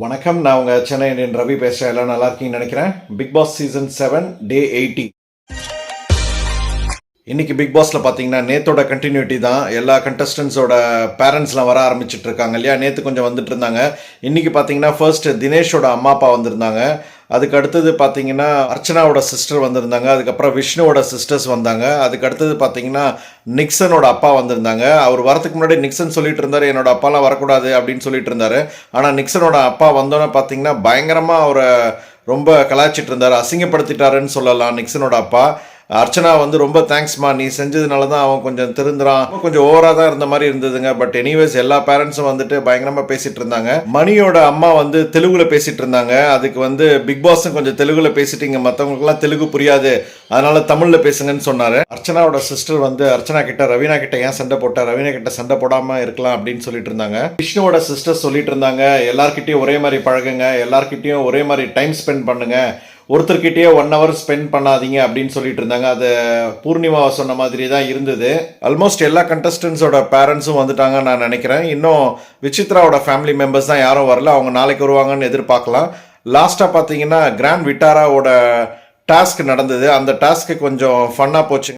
வணக்கம். நான் உங்கள் சென்னை ரவி பேசுகிறேன் எல்லாம் நல்லா இருக்கீங்கன்னு நினைக்கிறேன். Bigg Boss season seven day eighty இன்னைக்கு பிக் பாஸ்ல பார்த்தீங்கன்னா நேத்தோட கண்டினியூட்டி தான். எல்லா கண்டஸ்டன்ஸோட பேரண்ட்ஸ்லாம் வர ஆரம்பிச்சிட்டு இருக்காங்க இல்லையா? நேற்று கொஞ்சம் வந்துட்டு இருந்தாங்க. இன்னைக்கு பார்த்தீங்கன்னா ஃபர்ஸ்ட் தினேஷோட அம்மா அப்பா வந்திருந்தாங்க. அதுக்கு அடுத்தது பார்த்தீங்கன்னா அர்ச்சனாவோட சிஸ்டர் வந்திருந்தாங்க. அதுக்கப்புறம் விஷ்ணுவோட சிஸ்டர்ஸ் வந்தாங்க. அதுக்கு அடுத்தது பார்த்தீங்கன்னா நிக்சனோட அப்பா வந்திருந்தாங்க. அவர் வரதுக்கு முன்னாடி நிக்சன் சொல்லிட்டு இருந்தார் என்னோட அப்பாலாம் வரக்கூடாது அப்படின்னு சொல்லிட்டு இருந்தாரு. ஆனால் நிக்சனோட அப்பா வந்தோன்னே பார்த்தீங்கன்னா பயங்கரமாக அவரை ரொம்ப கலாய்ச்சிட்டு இருந்தார் அசிங்கப்படுத்திட்டாருன்னு சொல்லலாம் நிக்சனோட அப்பா. அர்ச்சனா வந்து ரொம்ப தேங்க்ஸ்மா நீ செஞ்சதுனால தான் அவன் கொஞ்சம் திருந்துறான். கொஞ்சம் ஓவராக தான் இருந்த மாதிரி இருந்ததுங்க. பட் எனிவேஸ் எல்லா பேரண்ட்ஸும் வந்துட்டு பயங்கரமாக பேசிட்டு இருந்தாங்க. மணியோட அம்மா வந்து தெலுங்குல பேசிட்டு இருந்தாங்க. அதுக்கு வந்து பிக் பாஸும் கொஞ்சம் தெலுங்குல பேசிட்டீங்க. மற்றவங்களுக்குலாம் தெலுங்கு புரியாது. அதனால தமிழில் பேசுங்கன்னு சொன்னார். அர்ச்சனாவோட சிஸ்டர் வந்து அர்ச்சனா கிட்ட ரவீனா கிட்ட ஏன் சண்டை போட்டா? ரவீனா கிட்ட சண்டை போடாமல் இருக்கலாம் அப்படின்னு சொல்லிட்டு இருந்தாங்க. விஷ்ணுவோட சிஸ்டர் சொல்லிட்டு இருந்தாங்க. எல்லார்கிட்டையும் ஒரே மாதிரி பழகுங்க. எல்லார்கிட்டையும் ஒரே மாதிரி டைம் ஸ்பெண்ட் பண்ணுங்க. ஒருத்தர்கிட்டயே ஒன் ஹவர் ஸ்பெண்ட் பண்ணாதீங்க அப்படின்னு சொல்லிட்டு இருந்தாங்க. அது பூர்ணிமாவை சொன்ன மாதிரி தான் இருந்தது. ஆல்மோஸ்ட் எல்லா கண்டஸ்டன்ஸோட பேரண்ட்ஸும் வந்துட்டாங்க நான் நினைக்கிறேன். இன்னும் விசித்ராவோட ஃபேமிலி மெம்பர்ஸ் தான் யாரும் வரல. அவங்க நாளைக்கு வருவாங்கன்னு எதிர்பார்க்கலாம். லாஸ்ட்டாக பார்த்தீங்கன்னா கிராண்ட் விட்டாராவோட டாஸ்க் நடந்தது. அந்த டாஸ்க்கு கொஞ்சம் ஃபன்னாக போச்சு.